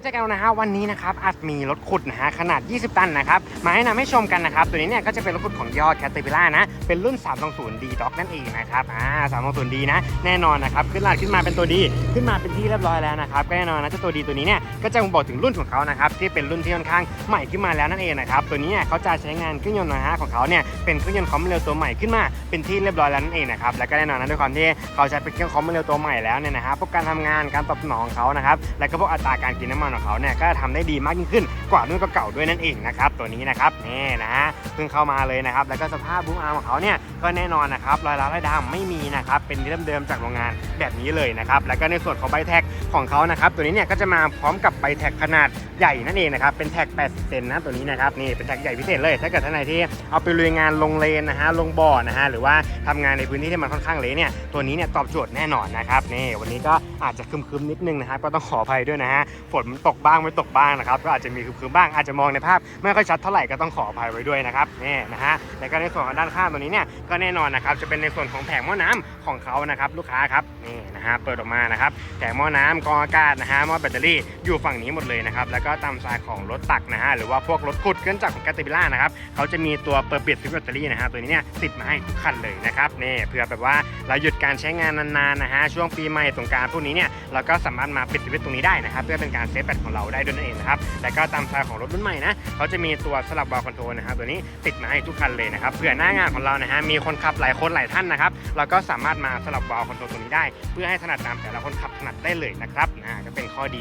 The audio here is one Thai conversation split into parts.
เจอกันนะฮะวันนี้นะครับอาจมีรถขุดนะฮะขนาด 20 ตันนะครับมาให้นำให้ชมกันนะครับตัวนี้เนี่ยก็จะเป็นรถขุดของยอดแคตเตอร์พิล่านะเป็นรุ่น 320 D d o c นั่นเองนะครับอ่า320 D นะแน่นอนนะครับขึ้นลาดขึ้นมาเป็นตัวดีขึ้นมาเป็นที่เรียบร้อยแล้วนะครับก็แน่นอนนะเจ้าตัวดีตัวนี้เนี่ยก็จะบ่งบอกถึงรุ่นของเขานะครับที่เป็นรุ่นที่ค่อนข้างใหม่ขึ้นมาแล้วนั่นเองนะครับตัวนี้เนี่ยเขาจะใช้งานเครื่องยนต์นะฮะของเขาเนี่ยเป็นเครื่องยนต์คอมเร็วตัวใหม่ขึ้นมาเป็นที่เรียบร้อยแล้วนั่นเองนะครับและก็แน่นอนนะด้วยความที่เขาใช้เป็นเครื่องคอมเร็วตัวใหม่แล้วเนี่ยนะฮะพวกการทำงานการตอบสนองเขานะครับและก็พวกอัตราการกินน้ำมันของเขาเนี่ยก็ทำได้ดีมากยิ่งขึ้นกว่ารุ่นเก่าๆด้วยนั่นเองนะครับตัวนี้นะครับนี่นะฮะเพิ่งเข้ามาเลยนะครับแล้วก็สภาพบูมอาร์มของเขาเนี่ยก็แน่นอนนะครับรอยร้าวรอยดำไม่มีนะครับเป็นเดิมๆจากโรงงานแบบนี้เลยนะครับแล้วก็ในส่วนของใบแท็กของเขานะครับตัวนี้เนี่ยก็จะมาพร้อมกับใบแท็กขนาดใหญ่นั่นเองนะครับเป็นแท็ก 80 เซนนะตัวนี้นะครับนี่เป็นแท็กใหญ่พิเศษเลยถ้าเกิดท่านไหนที่เอาไปลุยงานลงเลนนะฮะลงบ่อนะฮะหรือว่าทำงานในพื้นที่ที่มันค่อนข้างเละเนี่ยตัวนี้เนี่ยตอบโจทย์แน่นอนนะครับนี่วันนี้ก็อาจจะคึมๆนิดนึงนะครับก็ต้องขออภัยด้วยนะฮะฝนมันตกบ้างไม่ตกบ้างนะครับก็อาจจะมีคึมๆบ้างอาจจะมองในภาพไม่ค่อยชัดเท่าไหร่ก็ต้องขออภัยไว้ด้วยนะครับนี่นะฮะแล้วก็ในส่วนของด้านข้างตัวนี้เนี่ยก็แน่นอนนะครับจะเป็นในส่วนของแผงหม้อน้ำของเขานะครับลูกค้าครับนี่นะฮะเปิดออกมานะครับแผงหม้อน้ำกองอากาศนะฮะหม้อแบตเตอรี่อยู่ฝั่งนี้หมดเลยนะครับแล้วก็ตามสายของรถตักนะฮะหรือว่าพวกรถขุดเครื่องจักรของแกตติบิล่านะครับเขาจะมีตัวเปิดปิดฟิวแบตเตอรี่นะฮะตัวนี้เนี่ยติดมาให้ทุกคันเลยนะครับนี่เพื่อแบบว่าเราหยุดการใช้งานนานๆนะฮะช่วงปีใหม่สงการพวกนี้เนี่ยเราก็สามารถมาปิดสวิตตรงนี้ได้นะครับเพื่อเป็นการเซฟแบตของเราได้ด้วยนั่นเองนะครับแล้วก็ตามสายของรถรุ่นใหม่นะเขาจะมีตัวสลับวาล์วคอนโทรลนะครับตัวนี้ติดมาให้ทุกคันเลยนะครับเผื่อหน้างานของเรานะฮะมีคนขับหลายคนหลายท่านนะครับเราก็สามารถมาสลับวาล์วคอนโทรลตรงนี้ได้ เพื่อให้ถนัดตามแต่ละคนขับถนัดได้เลยนะครับอ่าก็เป็นข้อดี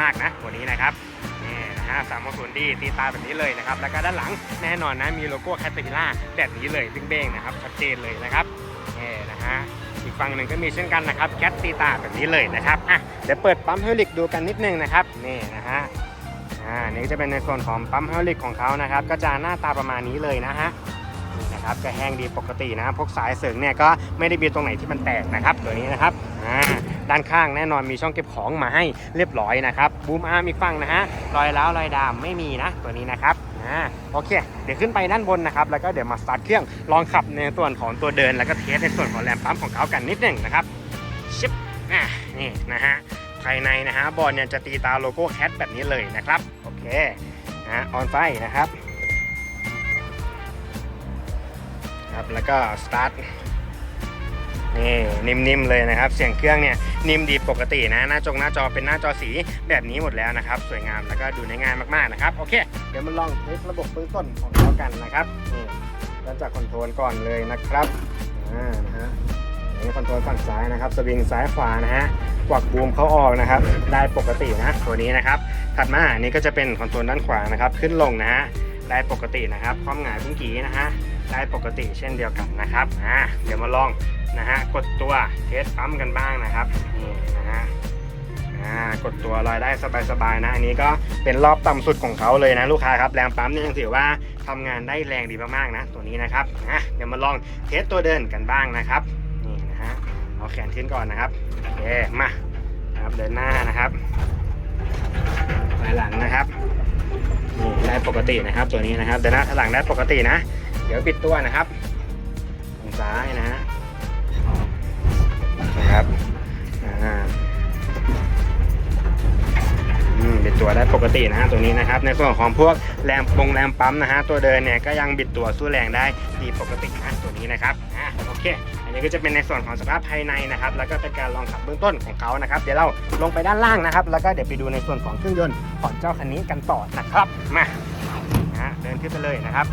มากๆนะตัวนี้นะครับนี่นะฮะสามศูนย์ดีตีตาแบบนี้เลยนะครับ แล้วก็ด้านหลังแน่นอนนะ มีโลโก้แคตติล่าแบบนี้เลยเบ้งๆนะครับ ชัดเจนเลยนะครับนี่นะฮะ อีกฝั่งหนึ่งก็มีเช่นกันนะครับแคตตีตาแบบนี้เลยนะครับอะเดี๋ยวเปิดปั๊มเฮลิกดูกันนิดนึงนะครับนี่นะฮะอ่านี่จะเป็นในส่วนของปั๊มเฮลิกของเขานะครับก็จะหน้าตาประมาณนี้เลยนะฮะนี่นะครับก็แห้งดีปกตินะพวกสายเสริงเนี่ยก็ไม่ได้มีตรงไหนที่มันแตกนะครับตัวนี้นะครับอ่าด้านข้างแน่นอนมีช่องเก็บของมาให้เรียบร้อยนะครับบูมอาร์มอีกฝั่งนะฮะรอยร้าวรอยดามไม่มีนะตัวนี้นะครับ อ่าโอเค เดี๋ยวขึ้นไปด้านบนนะครับ แล้วก็เดี๋ยวมาสตาร์ทเครื่องลองขับในส่วนของตัวเดิน แล้วก็เทสในส่วนของแรมปั๊มของเขากันนิดหนึ่งนะครับชิปอ่านี่นะฮะภายในนะฮะบอลเนี่ยจะตีตาโลโก้แคทแบบนี้เลยนะครับโอเคนะฮะออนไฟนะครับครับแล้วก็สตาร์ท นี่นิ่มๆเลยนะครับ เสียงเครื่องเนี่ยนิ่มดีปกตินะหน้าจงหน้าจอเป็นหน้าจอสีแบบนี้หมดแล้วนะครับ สวยงามแล้วก็ดูในง่ายมากๆนะครับ โอเค เดี๋ยวมาลองเทสระบบเบื้องต้นของเขากันนะครับนี่เริ่มจากคอนโทรลก่อนเลยนะครับอ่านะฮะนี่คอนโทรลฝั่งซ้ายนะครับสวิงซ้ายขวานะฮะกวักบูมเขาออกนะครับ ได้ปกตินะตัวนี้นะครับ ถัดมาอันนี้ก็จะเป็นคอนโทรลด้านขวานะครับ ขึ้นลงนะฮะ ได้ปกตินะครับความหงายพุ่งกีนะฮะได้ปกติเช่นเดียวกันนะครับอ่าเดี๋ยวมาลองนะฮะกดตัวเทสปั๊มกันบ้างนะครับนี่นะฮะอ่ากดตัวลอยได้สบายๆนะ อันนี้ก็เป็นรอบต่ำสุดของเขาเลยนะลูกค้าครับแรงปั๊มนี่ยังถือว่าทำงานได้แรงดีมากๆนะ ตัวนี้นะครับอะเดี๋ยวมาลองเทสตัวเดินกันบ้างนะครับนี่นะฮะเอาแขนขึ้นก่อนนะครับโอเคมาครับเดินหน้านะครับ กตินะครับ ตัวนี้นะครับเดินหน้าถลังได้ปกตินะ เดี๋ยวปิดตัวนะครับทางซ้ายนะฮะนะครับอ่าบิดตัวได้ปกตินะฮะตัวนี้นะครับ ในส่วนของพวกแรมปงแรมปั๊มนะฮะตัวเดินเนี่ยก็ยังบิดตัวสู้แรงได้ดีปกตินะตัวนี้นะครับอ่าโอเค อันนี้ก็จะเป็นในส่วนของสภาพภายในนะครับ แล้วก็เป็นการลองขับเบื้องต้นของเขานะครับ เดี๋ยวเราลงไปด้านล่างนะครับ แล้วก็เดี๋ยวไปดูในส่วนของเครื่องยนต์ของเจ้าคันนี้กันต่อนะครับมา เดินขึ้นไปเลยนะครับ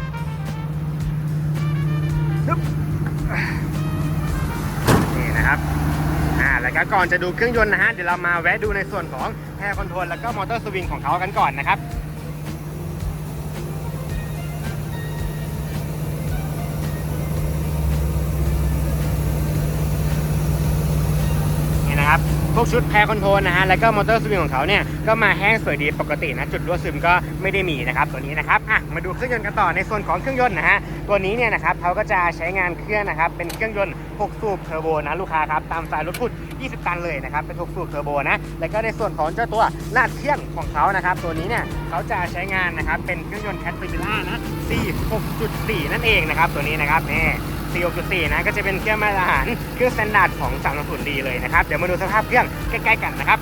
นี่นะครับอ่าแล้วก็ก่อนจะดูเครื่องยนต์นะฮะเดี๋ยวเรามาแวะดูในส่วนของแพร์คอนโทรลแล้วก็มอเตอร์สวิงของเขากันก่อนนะครับ วกชุดแพรคอนโทรลนะฮะแล้วก็มอเตอร์สวิงของเขาเนี่ยก็มาแห้งสวยดีปกตินะจุดรั่วซึมก็ไม่ได้มีนะครับตัวนี้นะครับอะมาดูเครื่องยนต์กันต่อในส่วนของเครื่องยนต์นะฮะตัวนี้เนี่ยนะครับเขาก็จะใช้งานเครื่องนะครับเป็นเครื่องยนต์ 6 สูบเทอร์โบนะลูกค้าครับตามสายรถพุด20 ตันเลยนะครับเป็น 6 สูบเทอร์โบนะแล้วก็ในส่วนของเจ้าตัวลาดเครื่องของเขานะครับตัวนี้เนี่ยเขาจะใช้งานนะครับเป็นเครื่องยนต์แคทติล่านะ46.4 นั่นเองนะครับตัวนี้นะครับนี่ 16.4 นะ ก็จะเป็นเครื่องมาตรฐานเครื่องสแตนดาร์ดของ360ดีเลยนะครับ เดี๋ยวมาดูสภาพเครื่องใกล้ๆกันนะครับ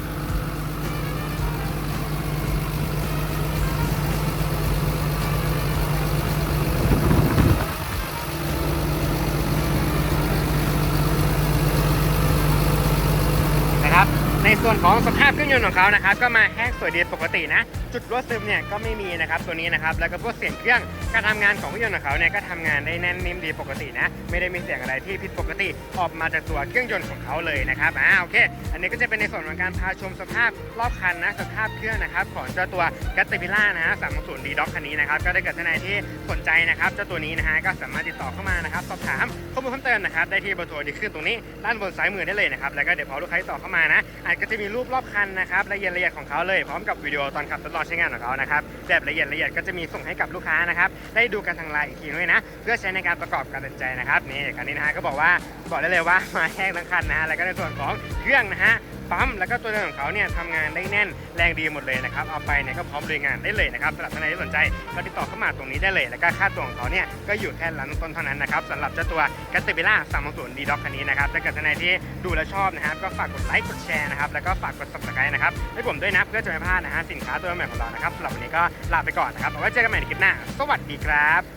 ในส่วนของสภาพเครื่องยนต์ของเขานะครับ ก็มาแห้งสวยดีปกตินะ จุดรั่วซึมเนี่ยก็ไม่มีนะครับตัวนี้นะครับแล้วก็พวกเสียงเครื่องการทำงานของเครื่องยนต์ของเขาเนี่ยก็ทำงานได้แน่นนิ่มดีปกตินะไม่ได้มีเสียงอะไรที่ผิดปกติออกมาจากตัวเครื่องยนต์ของเขาเลยนะครับอ่าโอเค อันนี้ก็จะเป็นในส่วนของการพาชมสภาพรอบคันนะสภาพเครื่องนะครับของเจ้าตัวกัตติพิล่านะฮะ360 D Dock คันนี้นะครับก็ได้เกิดท่านใดที่สนใจนะครับเจ้าตัวนี้นะฮะก็สามารถติดต่อเข้ามานะครับสอบถามข้อมูลเพิ่มเติมนะครับได้ที่เบอร์โทรที่ขึ้นตรงนี้ด้านบนซ้ายมือได้เลยนะครับแล้วก็เดี๋ยวพอลูกค้าติดต่อเข้ามานะอาจจะมีรูปรอบคันนะครับละเอียดละเอียดของเขาเลยพร้อมกับวิดีโอตอนขับทดลองใช้งานของเขานะครับแบบละเอียดละเอียดก็จะมีส่งให้กับลูกค้านะครับได้ดูกันทางไลน์อีกทีด้วยนะ เพื่อใช้ในการประกอบการตัดใจนะครับนี่คันนี้นะฮะก็บอกว่าบอกได้เลยว่ามาแห้งทั้งคันนะฮะแล้วก็ในส่วนของเครื่องนะฮะ ปั๊มแล้วก็ตัวเดินของเขาเนี่ยทำงานได้แน่นแรงดีหมดเลยนะครับเอาไปเนี่ยก็พร้อมลุยงานได้เลยนะครับสำหรับท่านใดที่สนใจก็ติดต่อเข้ามาตรงนี้ได้เลย แล้วก็ค่าตัวของเขาเนี่ยก็อยู่แค่ล้านต้นเท่านั้นนะครับสำหรับเจ้าตัวกัตติบิล่า360 D Dock คันนี้นะครับถ้าเกิดท่านใดที่ดูและชอบนะครับก็ฝากกดไลค์กดแชร์นะครับแล้วก็ฝากกด subscribe นะครับให้ผมด้วยนะเพื่อจะไม่พลาดนะฮะสินค้าตัวใหม่ของเรานะครับสำหรับวันนี้ก็ลาไปก่อนนะครับเอาไว้เจอกันใหม่ในคลิปหน้า สวัสดีครับ